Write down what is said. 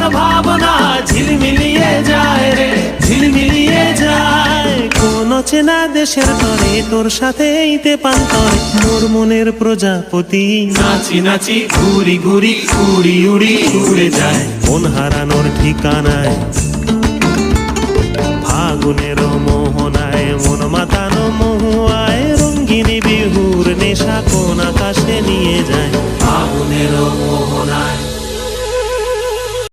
তোর ভাবনা ঝিলমিলিয়ে যায় রে ঝিলমিলিয়ে যায়। কোন চেনা দেশের তরে তোর সাথে এইতে পান্তরে মোর মনের প্রজাপতি নাচি নাচি ঘুরি ঘুরি উড়ি উড়ি উড়ে যায়। মন হারানোর ঠিকানায় ফাগুনের মোহনায় মন মাতানো মহুয়ায় রঙ্গিনী বিহুর নেশা কোন আকাশে নিয়ে যায়।